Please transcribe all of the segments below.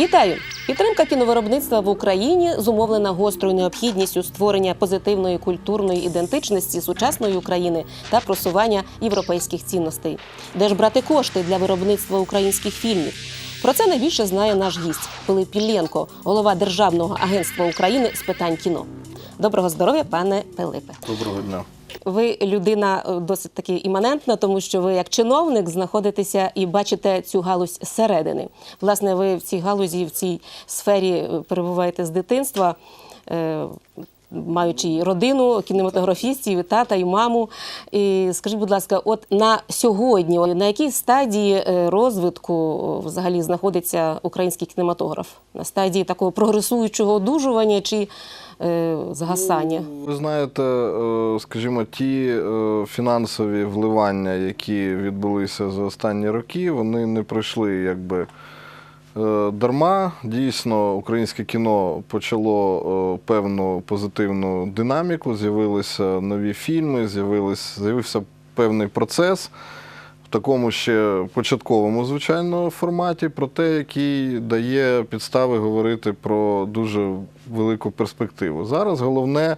Вітаю! Підтримка кіновиробництва в Україні зумовлена гострою необхідністю створення позитивної культурної ідентичності сучасної України та просування європейських цінностей. Де ж брати кошти для виробництва українських фільмів? Про це найбільше знає наш гість Пилип Пілленко, голова Державного агентства України з питань кіно. Доброго здоров'я, пане Пилипе. Доброго дня. Ви людина е, досить таки іманентна, тому що ви як чиновник знаходитеся і бачите цю галузь зсередини. Власне, ви в цій галузі, в цій сфері е, перебуваєте з дитинства. Маючи і родину кінематографістів, і тата, і маму. І скажіть, будь ласка, от на сьогодні, на якій стадії е, розвитку е, взагалі знаходиться український кінематограф? На стадії такого прогресуючого одужування чи е, згасання? Ви знаєте, скажімо, ті фінансові вливання, які відбулися за останні роки, вони не пройшли якби дарма. Дійсно, українське кіно почало е, певну позитивну динаміку, з'явилися нові фільми, з'явився певний процес. В такому ще початковому, звичайно, форматі, проте який дає підстави говорити про дуже велику перспективу. Зараз головне,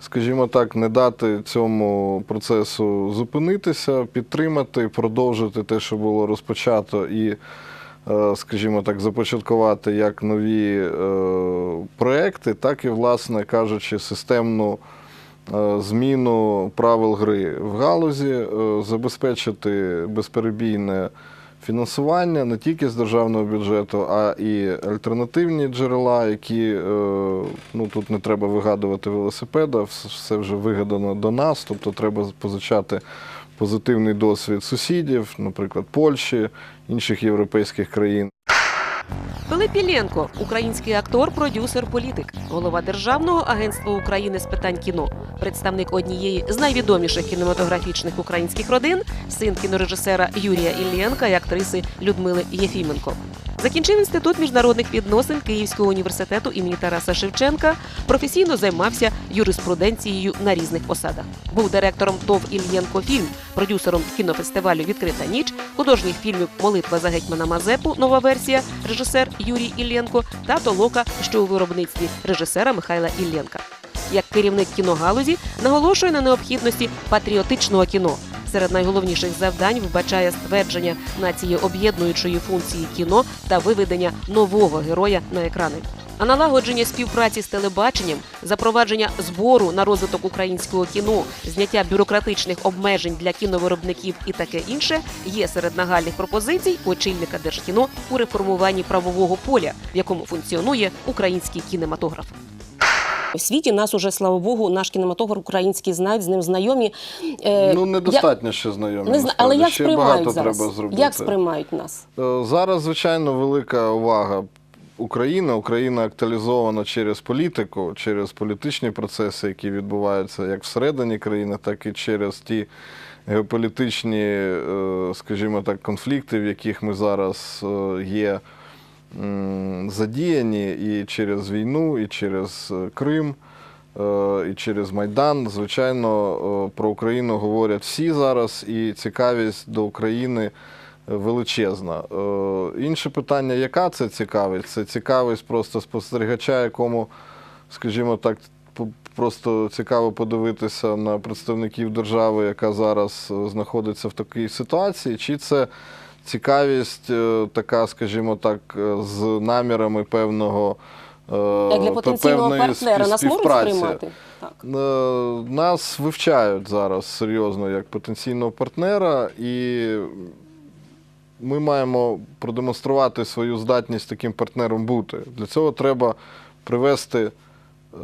скажімо так, не дати цьому процесу зупинитися, підтримати, продовжити те, що було розпочато, і, е, скажімо так, започаткувати як нові е, проекти, так і, власне кажучи, системну е, зміну правил гри в галузі, е, забезпечити безперебійне фінансування не тільки з державного бюджету, а і альтернативні джерела, які е, ну тут не треба вигадувати велосипеда, все вже вигадано до нас, тобто треба позичати позитивний досвід сусідів, наприклад, Польщі, інших європейських країн. Пилип Ілєнко – український актор, продюсер, політик, голова Державного агентства України з питань кіно, представник однієї з найвідоміших кінематографічних українських родин, син кінорежисера Юрія Іллєнка і актриси Людмили Єфіменко. Закінчив інститут міжнародних відносин Київського університету імені Тараса Шевченка. Професійно займався юриспруденцією на різних посадах. Був директором ТОВ Ільєнко Фільм, продюсером кінофестивалю Відкрита ніч, художніх фільмів Молитва за гетьмана Мазепу. Нова версія режисер Юрій Іллєнко та Толока, що у виробництві режисера Михайла Іллєнка. Як керівник кіногалузі наголошує на необхідності патріотичного кіно. Серед найголовніших завдань вбачає ствердження нації об'єднуючої функції кіно та виведення нового героя на екрани. А налагодження співпраці з телебаченням, запровадження збору на розвиток українського кіно, зняття бюрократичних обмежень для кіновиробників і таке інше є серед нагальних пропозицій очільника держкіно у реформуванні правового поля, в якому функціонує український кінематограф. У світі нас уже, слава Богу, наш кінематограф український знають, з ним знайомі. Е, Ну, я- недостатньо ще знайомі. не зна... Але як ще сприймають багато зараз? треба зробити. Як сприймають нас? Е, Зараз, звичайно, велика увага України. Україна актуалізована через політику, через політичні процеси, які відбуваються як всередині країни, так і через ті геополітичні, е, скажімо так, конфлікти, в яких ми зараз є задіяні, і через війну, і через е, Крим. е, І через Майдан, звичайно, е, про Україну говорять всі зараз, і цікавість до України величезна. Інше питання, яка це цікавість? Це цікавість просто спостерігача, якому, скажімо так, просто цікаво подивитися на представників держави, яка зараз знаходиться в такій ситуації, чи це цікавість е, така, скажімо так, е, з намірами певного. е, Як для потенційного партнера нас можуть сприймати? Так. Е, Нас вивчають зараз серйозно як потенційного партнера, і ми маємо продемонструвати свою здатність таким партнером бути. Для цього треба привести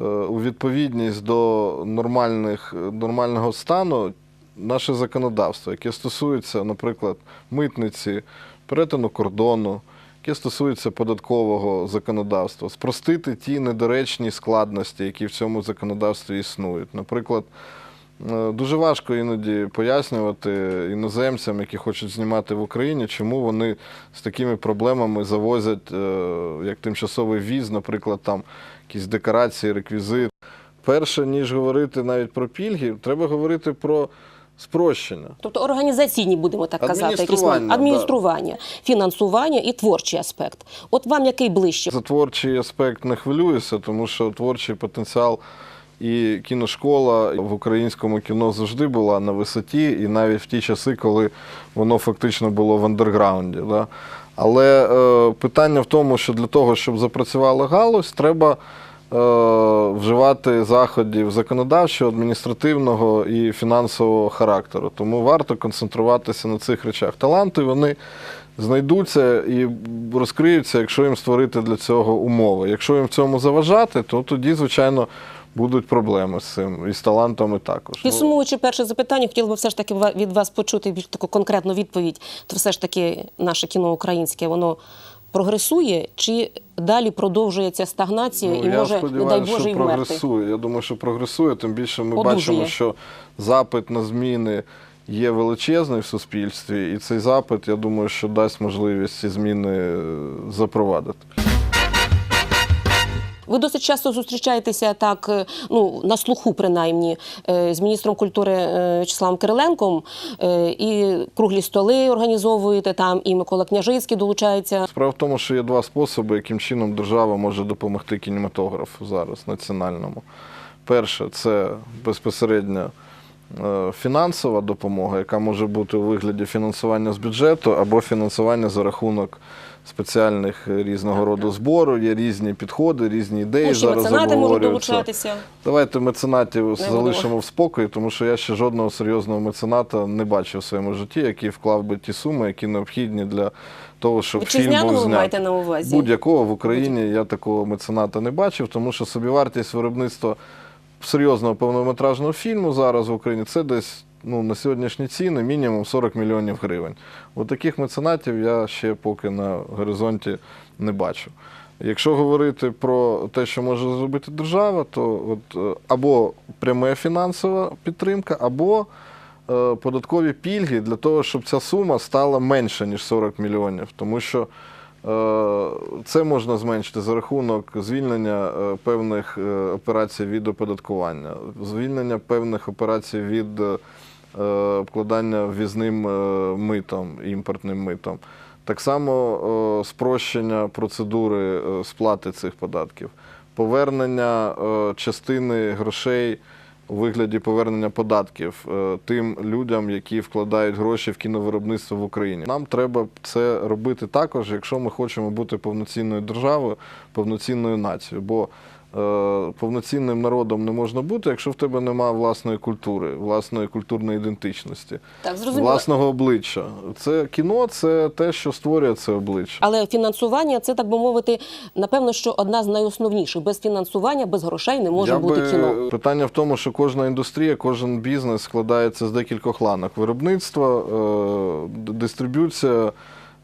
е, у відповідність до нормальних, нормального стану наше законодавство, яке стосується, наприклад, митниці, перетину кордону, яке стосується податкового законодавства, спростити ті недоречні складності, які в цьому законодавстві існують. Наприклад, е, дуже важко іноді пояснювати іноземцям, які хочуть знімати в Україні, чому вони з такими проблемами завозять е, як тимчасовий віз, наприклад, там якісь декорації, реквізит. Перше, ніж говорити навіть про пільги, треба говорити про Спрощення. Тобто організаційні, будемо так казати, якісь Адміністрування, да. фінансування і творчий аспект. От вам який ближче? За творчий аспект не хвилююся, тому що творчий потенціал і кіношкола в українському кіно завжди була на висоті, і навіть в ті часи, коли воно фактично було в андерграунді. Да? Але е, питання в тому, що для того, щоб запрацювала галузь, треба вживати заходів законодавчого, адміністративного і фінансового характеру. Тому варто концентруватися на цих речах. Таланти вони знайдуться і розкриються, якщо їм створити для цього умови. Якщо їм в цьому заважати, то тоді, звичайно, будуть проблеми з цим і з талантами також. Ну, Підсумовуючи перше запитання, хотіла б все ж таки від вас почути більш таку конкретну відповідь. То все ж таки наше кіно українське, воно прогресує чи далі продовжується стагнація і Ну, я може, не дай Боже, що прогресує. вмерти? Я думаю, що прогресує. Тим більше ми Одужує. бачимо, що запит на зміни є величезний в суспільстві, і цей запит, я думаю, що дасть можливість ці зміни е, запровадити. Ви досить часто зустрічаєтеся так, е, ну на слуху, принаймні, е, з міністром культури е, В'ячеславом Кириленком, і круглі столи організовуєте там, і Микола Княжицький долучається. Справа в тому, що є два способи, яким чином держава може допомогти кінематографу зараз національному. Перше, це безпосередньо фінансова допомога, яка може бути у вигляді фінансування з бюджету або фінансування за рахунок спеціальних е, різного роду збору. Є різні підходи, різні ідеї. Ну, зараз меценати можуть долучатися. Давайте меценатів будемо. залишимо в спокої, тому що я ще жодного серйозного мецената не бачив в своєму житті, який вклав би ті суми, які необхідні для того, щоб фільм був Вітчизняного маєте на увазі? Будь-якого в Україні я такого мецената не бачив, тому що собівартість виробництва серйозного повнометражного фільму зараз в Україні це десь ну, на сьогоднішні ціни мінімум 40 мільйонів гривень. От таких меценатів я ще поки на горизонті не бачу. Якщо говорити про те, що може зробити держава, то от, е, або пряма фінансова підтримка, або е, податкові пільги для того, щоб ця сума стала менше, ніж 40 мільйонів. Тому що це можна зменшити за рахунок звільнення е, певних е, операцій від оподаткування, звільнення певних операцій від е, обкладання ввізним е, митом, імпортним митом. Так само е, спрощення процедури е, сплати цих податків, повернення е, частини грошей у вигляді повернення податків е, тим людям, які вкладають гроші в кіновиробництво в Україні. Нам треба це робити також, якщо ми хочемо бути повноцінною державою, повноцінною нацією. Повноцінним народом не можна бути, якщо в тебе немає власної культури, власної культурної ідентичності, Так, зрозуміло. власного обличчя. Це кіно, це те, що створює це обличчя. Але фінансування це так би мовити, напевно, що одна з найосновніших. Без фінансування, без грошей не може Я бути би- кіно. Питання в тому, що кожна індустрія, кожен бізнес складається з декількох ланок: виробництво, е, дистриб'юція,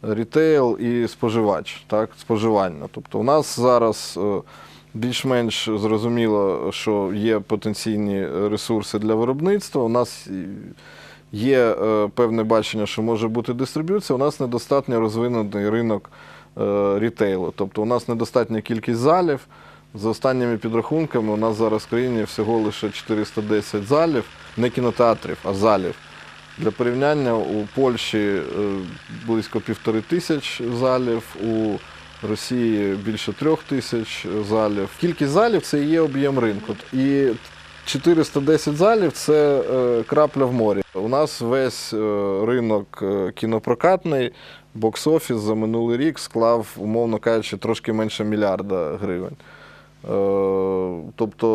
рітейл і споживач, так, споживання. Тобто у нас зараз е, більш-менш зрозуміло, що є потенційні ресурси для виробництва. У нас є е, певне бачення, що може бути дистриб'юція. У нас недостатньо розвинений ринок е, рітейлу. Тобто у нас недостатня кількість залів. За останніми підрахунками, у нас зараз в країні всього лише 410 залів, не кінотеатрів, а залів. Для порівняння у Польщі е, близько півтори тисяч залів, у Росії більше трьох тисяч залів. Кількість залів це і є об'єм ринку. І 410 залів це е, крапля в морі. У нас весь е, ринок е, кінопрокатний, бокс-офіс за минулий рік склав, умовно кажучи, трошки менше мільярда гривень. Тобто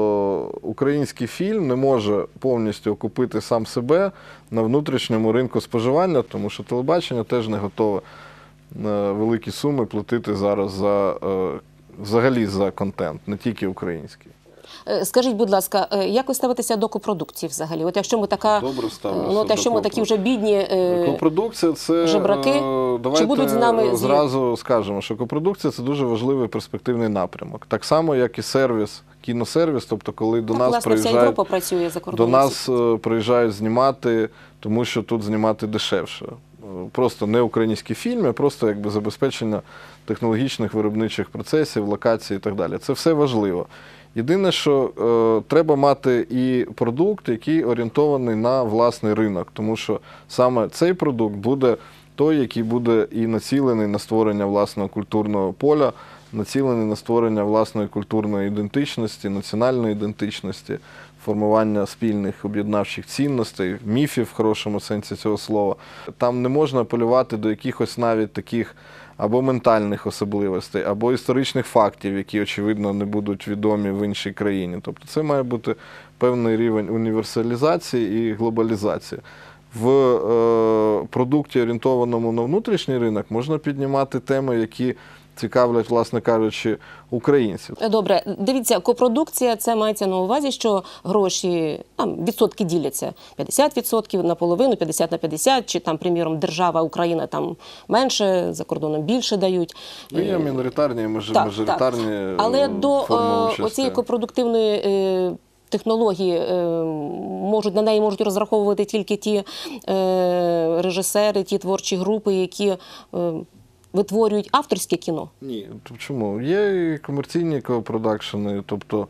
український фільм не може повністю окупити сам себе на внутрішньому ринку споживання, тому що телебачення теж не готове великі суми платити зараз за е, взагалі за контент, не тільки український. Е, Скажіть, будь ласка, е, як ви ставитеся до копродукції взагалі? От якщо ми така, Добре ну, от якщо ми такі вже бідні, Копродукція це жебраки? Давайте Чи будуть з нами зразу скажемо, що копродукція це дуже важливий перспективний напрямок. Так само, як і сервіс, кіносервіс, тобто, коли до так, нас власне, вся. Європа працює за До нас приїжджають знімати, тому що тут знімати дешевше. Просто не українські фільми, просто якби забезпечення технологічних виробничих процесів, локацій і так далі. Це все важливо. Єдине, що е, треба мати і продукт, який орієнтований на власний ринок, тому що саме цей продукт буде той, який буде і націлений на створення власного культурного поля, націлений на створення власної культурної ідентичності, національної ідентичності, формування спільних об'єднавчих цінностей, міфів в хорошому сенсі цього слова. Там не можна апелювати до якихось навіть таких або ментальних особливостей, або історичних фактів, які, очевидно, не будуть відомі в іншій країні. Тобто це має бути певний рівень універсалізації і глобалізації. В е, продукті, орієнтованому на внутрішній ринок, можна піднімати теми, які цікавлять, власне кажучи, українців. Добре, дивіться, копродукція це мається на увазі, що гроші там відсотки діляться 50% наполовину, 50 на 50, чи там, приміром, держава Україна там менше, за кордоном більше дають. Ну, є міноритарні і мажи- Так, е, Але до форми е, оцієї копродуктивної е, технології е, можуть на неї можуть розраховувати тільки ті е, режисери, ті творчі групи, які е, витворюють авторське кіно. Ні, то чому? Є і комерційні копродакшени, тобто.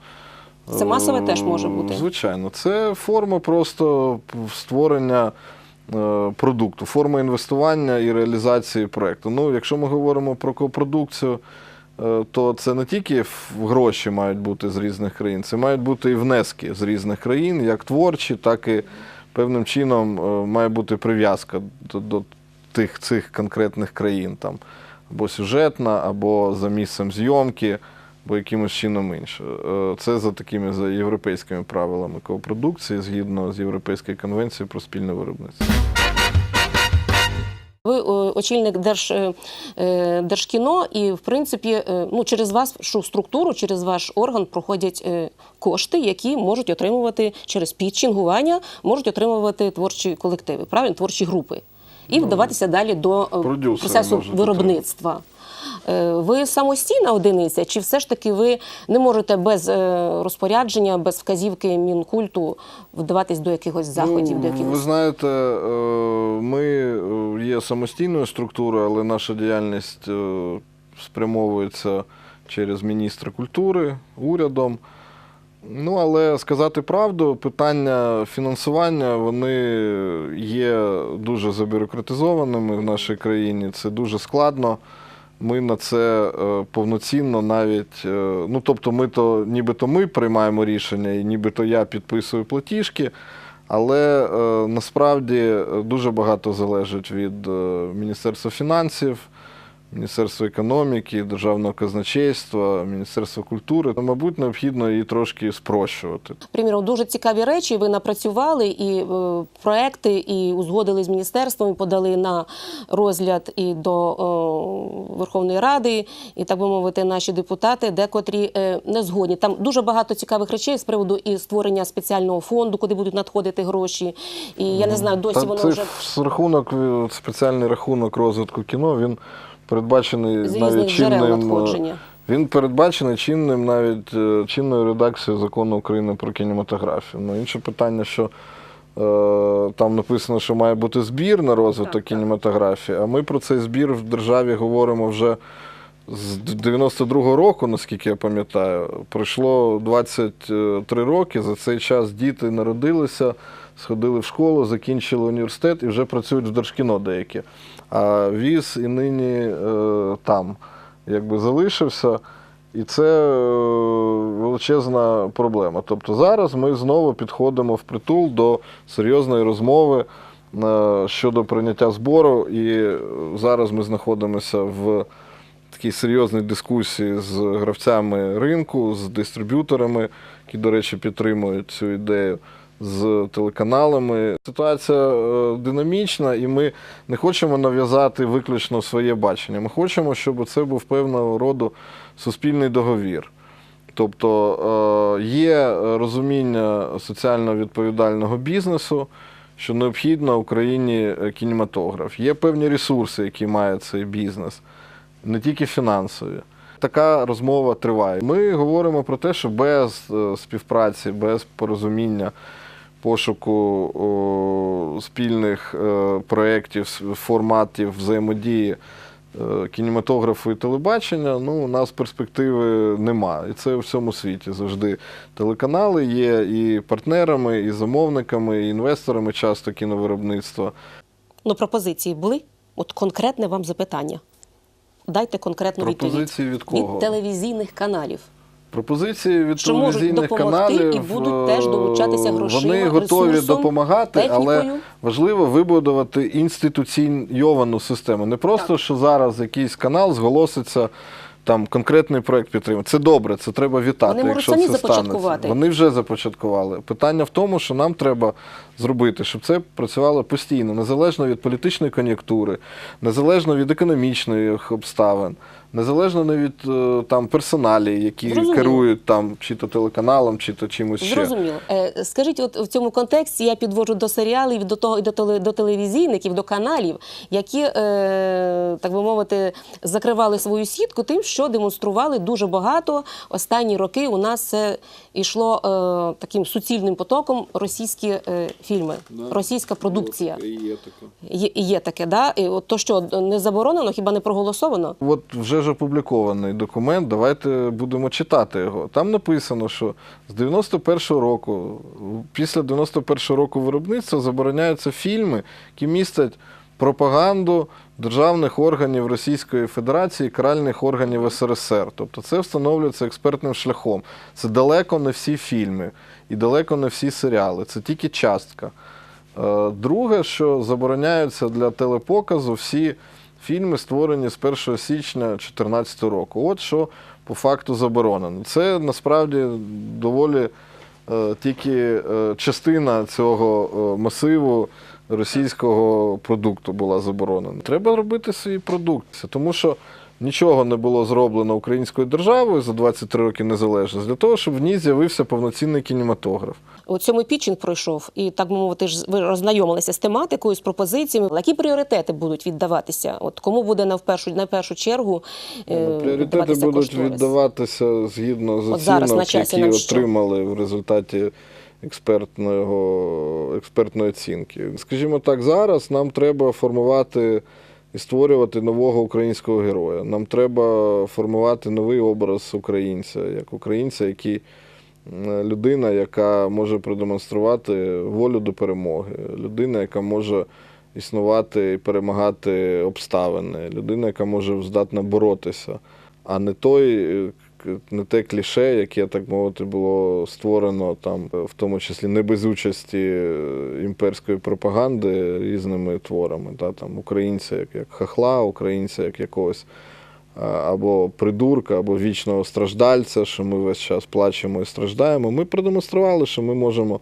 Це масове теж може бути. Звичайно, це форма просто створення продукту, форма інвестування і реалізації проєкту. Ну, якщо ми говоримо про копродукцію, то це не тільки гроші мають бути з різних країн, це мають бути і внески з різних країн, як творчі, так і певним чином е, має бути прив'язка до, до тих цих конкретних країн, там або сюжетна, або за місцем зйомки, або якимось чином інше. Е, Це за такими за європейськими правилами копродукції, згідно з Європейською конвенцією про спільне виробництво. Ви е, очільник Держ, е, е, Держкіно, і в принципі, ну через вашу структуру, через ваш орган проходять кошти, які можуть отримувати через підчингування, можуть отримувати творчі колективи, правильно, творчі групи, і вдаватися далі до продюсери процесу виробництва. Е, Ви самостійна одиниця, чи все ж таки ви не можете без е, розпорядження, без вказівки мінкульту вдаватись до якихось заходів, до Ну, Ви знаєте, е, ми є самостійною структурою, але наша діяльність спрямовується через міністра культури, урядом. Ну, але сказати правду, питання фінансування вони є дуже забюрократизованими в нашій країні. Це дуже складно. Ми на це е, повноцінно навіть, е, ну тобто, ми то нібито ми приймаємо рішення, і нібито я підписую платіжки, але е, насправді дуже багато залежить від Міністерства фінансів, Міністерства економіки, Державного казначейства, Міністерства культури. Мабуть, необхідно її трошки спрощувати. Приміром, дуже цікаві речі. Ви напрацювали і е, проекти, і узгодили з міністерством, і подали на розгляд і до е, Верховної Ради, і так би мовити, наші депутати, декотрі е, не згодні. Там дуже багато цікавих речей з приводу і створення спеціального фонду, куди будуть надходити гроші. І я не знаю, досі Та воно вже рахунок, е, спеціальний рахунок розвитку кіно, він передбачений з навіть чинним. е. Він передбачений чинним навіть е, чинною редакцією закону України про кінематографію. Ну, інше питання, що е, там написано, що має бути збір на розвиток Так, так. кінематографії, а ми про цей збір в державі говоримо вже з 92-го року, наскільки я пам'ятаю. Пройшло 23 роки. За цей час діти народилися, сходили в школу, закінчили університет і вже працюють в Держкіно деякі. А віз і нині е, там якби залишився. І це е, величезна проблема. Тобто зараз ми знову підходимо в притул до серйозної розмови е, щодо прийняття збору. І е, зараз ми знаходимося в такій серйозній дискусії з гравцями ринку, з дистриб'юторами, які, до речі, підтримують цю ідею. З телеканалами ситуація е, динамічна, і ми не хочемо нав'язати виключно своє бачення. Ми хочемо, щоб це був певного роду суспільний договір. Тобто е, є розуміння соціально відповідального бізнесу, що необхідно Україні е, кінематограф. Є певні ресурси, які має цей бізнес, не тільки фінансові. Така розмова триває. Ми говоримо про те, що без співпраці, без порозуміння, пошуку о, спільних е, проєктів, форматів взаємодії е, кінематографу і телебачення, ну, у нас перспективи нема. І це у всьому світі завжди. Телеканали є і партнерами, і замовниками, і інвесторами часто кіновиробництва. Ну, пропозиції були? От конкретне вам запитання. Дайте конкретну Пропозиції від відповідь. кого? Від телевізійних каналів. Пропозиції від Що телевізійних каналів і будуть теж е, долучатися грошима, Вони готові ресурсом, допомагати, але важливо вибудувати інституційовану систему. Не просто що зараз якийсь канал зголоситься. Там конкретний проект підтримати. Це добре, це треба вітати. Вони якщо самі це станеться. Вони вже започаткували. Питання в тому, що нам треба зробити, щоб це працювало постійно, незалежно від політичної кон'юнктури, незалежно від економічних обставин, незалежно не від е, там персоналі, які Зрозуміло. керують там чи то телеканалом, чи то чимось ще. Зрозуміло. Е, Скажіть, от в цьому контексті я підводжу до серіалів, до того і до, теле- до телевізійників, до каналів, які, е, так би мовити, закривали свою сітку тим, що демонстрували дуже багато. Останні роки у нас це йшло е, таким суцільним потоком російські е, фільми, російська продукція. Є, є таке, да? І от то що не заборонено, хіба не проголосовано? От вже ж опублікований документ, давайте будемо читати його. Там написано, що з 91-го року, після 91-го року виробництва забороняються фільми, які містять пропаганду державних органів Російської Федерації, каральних органів СРСР. Тобто це встановлюється експертним шляхом. Це далеко не всі фільми і далеко не всі серіали. Це тільки частка. Е, Друге, що забороняються для телепоказу всі фільми, створені з 1 січня 2014 року. От що по факту заборонено. Це насправді доволі е, тільки е, частина цього е, масиву російського продукту була заборонена. Треба робити свій продукт, тому що нічого не було зроблено українською державою за 23 роки незалежності для того, щоб в ній з'явився повноцінний кінематограф. У цьому пітчинг пройшов, і так би мовити, ж ви роззнайомилися з тематикою, з пропозиціями. Які пріоритети будуть віддаватися? От кому буде на першу на першу чергу е, Ну, Пріоритети будуть кошторис? віддаватися згідно з оцінок, які отримали в результаті експертного, експертної оцінки. Скажімо так, зараз нам треба формувати і створювати нового українського героя. Нам треба формувати новий образ українця, як українця, який людина, яка може продемонструвати волю до перемоги, людина, яка може існувати і перемагати обставини, людина, яка може здатна боротися, а не той. Е, Не те кліше, яке, так мовити, було створено там, в тому числі не без участі е, імперської пропаганди різними творами. Та, там, українця як, як хахла, українця як якогось або придурка, або вічного страждальця, що ми весь час плачемо і страждаємо. Ми продемонстрували, що ми можемо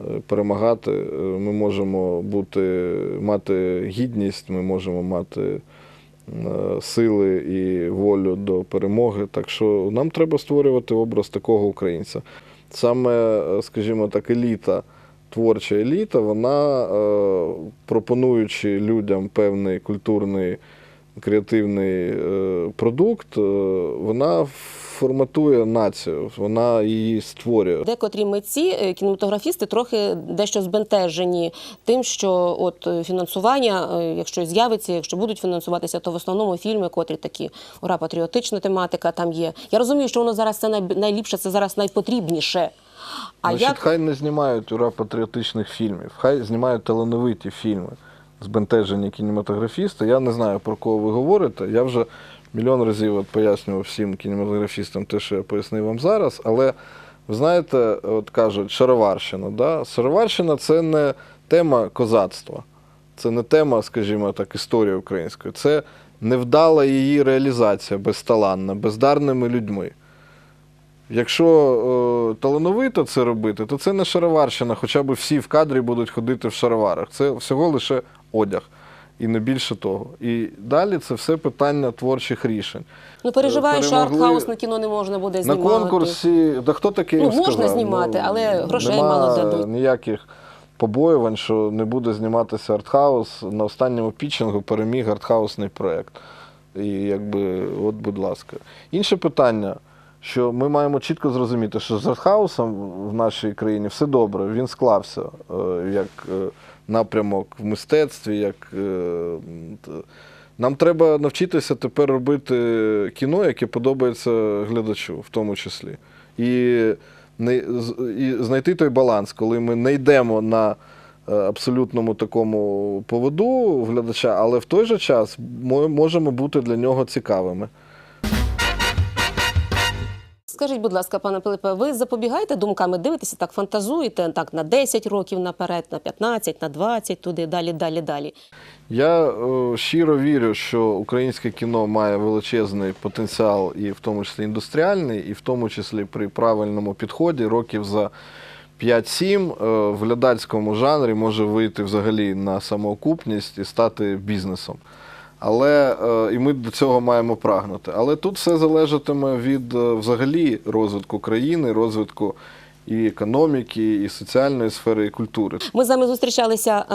е, перемагати, е, ми можемо бути, мати гідність, ми можемо мати е, сили і волю до перемоги. Так що нам треба створювати образ такого українця. Саме, е, скажімо так, еліта. Творча еліта, вона, е, пропонуючи людям певний культурний креативний е, продукт, е, вона форматує націю, вона її створює. Декотрі митці, е, кінематографісти, трохи дещо збентежені тим, що от фінансування, якщо з'явиться, якщо будуть фінансуватися, то в основному фільми, котрі такі ура, патріотична тематика там є. Я розумію, що воно зараз це най- найліпше, це зараз найпотрібніше. А Значить, як хай не знімають ура патріотичних фільмів, хай знімають талановиті фільми, збентежені кінематографісти. Я не знаю, про кого ви говорите. Я вже мільйон разів от пояснював всім кінематографістам те, що я пояснив вам зараз. Але ви знаєте, от кажуть, шароварщина. Да? Шароварщина це не тема козацтва, це не тема, скажімо так, історії української. Це невдала її реалізація безталанна, бездарними людьми. Якщо е, талановито це робити, то це не шароварщина, хоча б всі в кадрі будуть ходити в шароварах. Це всього лише одяг. І не більше того. І далі це все питання творчих рішень. ну переживаю, що перемогли- артхаусне кіно не можна буде На знімати. конкурсі, да хто таке Ну, можна сказав? знімати, але грошей нема мало дадуть. ніяких побоювань, що не буде зніматися артхаус. На останньому пітчингу переміг артхаусний проєкт. І якби, от, будь ласка. Інше питання, що ми маємо чітко зрозуміти, що з артхаусом в нашій країні все добре, він склався е, як е, напрямок в мистецтві, як е, Нам треба навчитися тепер робити кіно, яке подобається глядачу, в тому числі. І, не, і знайти той баланс, коли ми не йдемо на е, абсолютному такому поводу глядача, але в той же час мо- можемо бути для нього цікавими. Скажіть, будь ласка, пане Пилипе, ви запобігаєте думками, дивитеся так, фантазуєте так на 10 років наперед, на 15, на 20, туди, далі, далі, далі. Я е, щиро вірю, що українське кіно має величезний потенціал, і в тому числі індустріальний, і в тому числі при правильному підході років за 5-7 е, в глядацькому жанрі може вийти взагалі на самоокупність і стати бізнесом. Але е, і ми до цього маємо прагнути. Але тут все залежатиме від е, взагалі розвитку країни, розвитку і економіки, і соціальної сфери, і культури. Ми з вами зустрічалися е,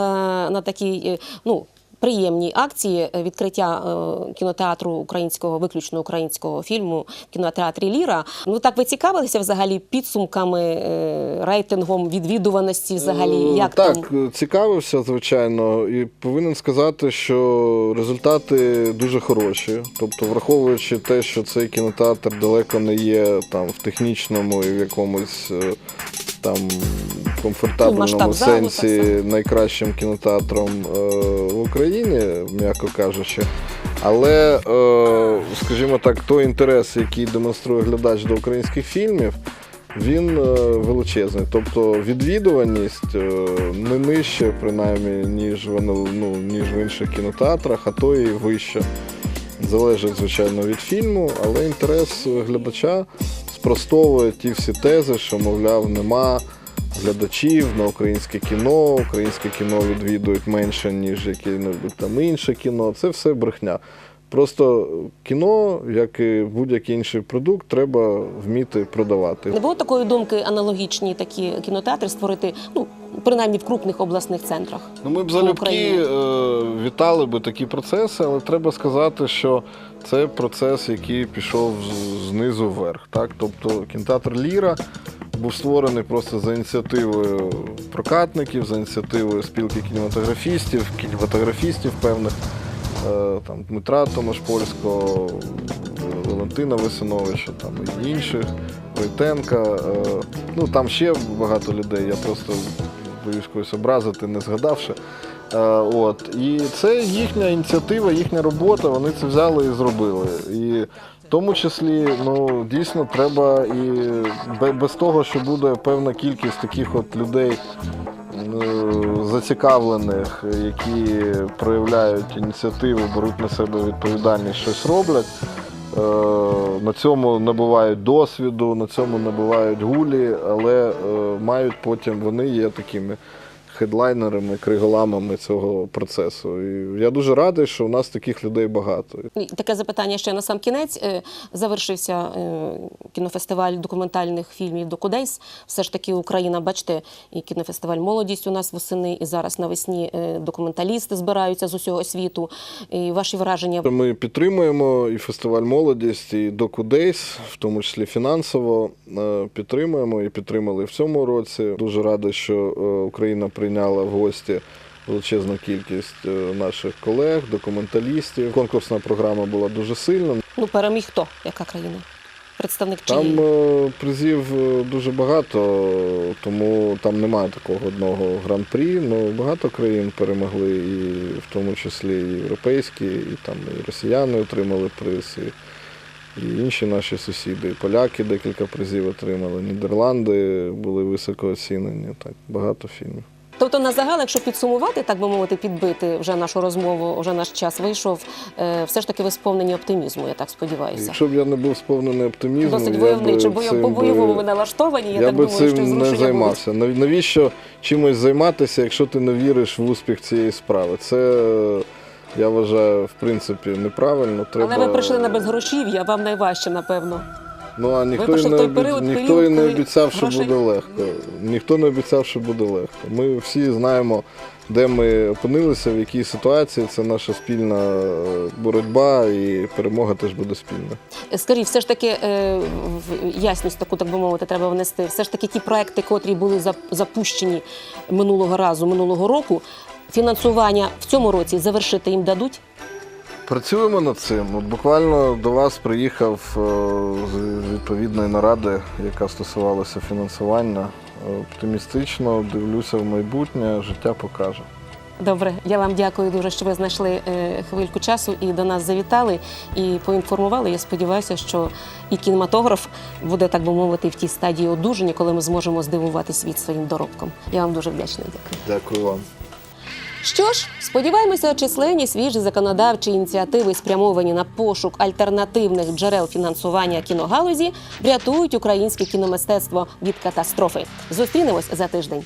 на такій ну, приємній акції е, відкриття е, кінотеатру українського, виключно українського фільму в кінотеатрі Ліра. Ну так ви цікавилися взагалі підсумками, е, рейтингом відвідуваності взагалі? Як так, там? цікавився, звичайно, і повинен сказати, що результати дуже хороші. Тобто, враховуючи те, що цей кінотеатр далеко не є там в технічному і в якомусь там комфортабельному залу, сенсі найкращим кінотеатром е, в Україні, м'яко кажучи. Але, е, скажімо так, той інтерес, який демонструє глядач до українських фільмів, він е, величезний. Тобто відвідуваність е, не нижче, принаймні, ніж воно ну, ніж в інших кінотеатрах, а то і вище. Залежить, звичайно, від фільму, але інтерес глядача спростовує ті всі тези, що, мовляв, нема глядачів на українське кіно, українське кіно відвідують менше, ніж яке-небудь там інше кіно. Це все брехня. Просто кіно, як і будь-який інший продукт, треба вміти продавати. Не було такої думки аналогічні такі кінотеатри створити, ну принаймні в крупних обласних центрах. Ну, ми б залюбки е, вітали би такі процеси, але треба сказати, що це процес, який пішов знизу вверх. Так? Тобто кінотеатр Ліра був створений просто за ініціативою прокатників, за ініціативою спілки кінематографістів, кінематографістів певних. е, Там, Дмитра Томашпольського, Валентина Весиновича, там і інших, Войтенка. е, Ну там ще багато людей. Я просто боюсь когось образити, не згадавши. Е, От. І це їхня ініціатива, їхня робота, вони це взяли і зробили. І в тому числі, ну, дійсно, треба і без того, що буде певна кількість таких от людей е, зацікавлених, які проявляють ініціативу, беруть на себе відповідальність, щось роблять. Е, На цьому набувають досвіду, на цьому набувають гулі, але е, мають потім вони є такими хедлайнерами, криголамами цього процесу. І я дуже радий, що у нас таких людей багато. Таке запитання ще на сам кінець. Е, Завершився е, кінофестиваль документальних фільмів Докудейс. Все ж таки Україна, бачите, і кінофестиваль Молодість у нас восени, і зараз навесні е, документалісти збираються з усього світу. І ваші враження Ми підтримуємо і фестиваль молодість, і Докудейс, в тому числі фінансово підтримуємо і підтримали в цьому році. Дуже радий, що Україна прийняла в гості величезну кількість е, наших колег, документалістів. Конкурсна програма була дуже сильна. ну переміг хто? Яка країна? Представник Там чиї? е, призів е, дуже багато, тому там немає такого одного гран-прі. Ну, багато країн перемогли, і в тому числі і європейські, і там і росіяни отримали приз, і, і інші наші сусіди, і поляки декілька призів отримали, Нідерланди були високо оцінені. Так, багато фільмів. Тобто, на загал, якщо підсумувати, так би мовити, підбити вже нашу розмову, вже наш час вийшов. е, Все ж таки ви сповнені оптимізму, я так сподіваюся. Якщо б я не був сповнений оптимізму, Досить войовничо, бо по бойовому ви налаштовані. Я, Я, так би думаю, що цим зрушення не займався. Нав- Навіщо чимось займатися, якщо ти не віриш в успіх цієї справи? Це я вважаю, в принципі, неправильно. Будуть. Треба... Але ви прийшли на безгрошів'я, вам найважче, напевно. Ну а ніхто, і не, той обі- період, ніхто і не коли обіцяв, що грошей- буде легко. Ніхто не обіцяв, що буде легко. Ми всі знаємо, де ми опинилися, в якій ситуації. Це наша спільна е, боротьба, і перемога теж буде спільна. Скажіть, все ж таки е, в ясність таку, так би мовити, треба внести. Все ж таки ті проекти, котрі були зап- запущені минулого разу, минулого року, фінансування в цьому році завершити їм дадуть? Працюємо над цим. От буквально до вас приїхав е, з відповідної наради, яка стосувалася фінансування. Оптимістично дивлюся в майбутнє, життя покаже. Добре, я вам дякую дуже, що ви знайшли е, хвильку часу і до нас завітали і поінформували. Я сподіваюся, що і кінематограф буде, так би мовити, в тій стадії одужання, коли ми зможемо здивувати світ своїм доробком. Я вам дуже вдячна. Дякую. Дякую вам. Що ж, сподіваємося, численні свіжі законодавчі ініціативи, спрямовані на пошук альтернативних джерел фінансування кіногалузі, врятують українське кіномистецтво від катастрофи. Зустрінемось за тиждень.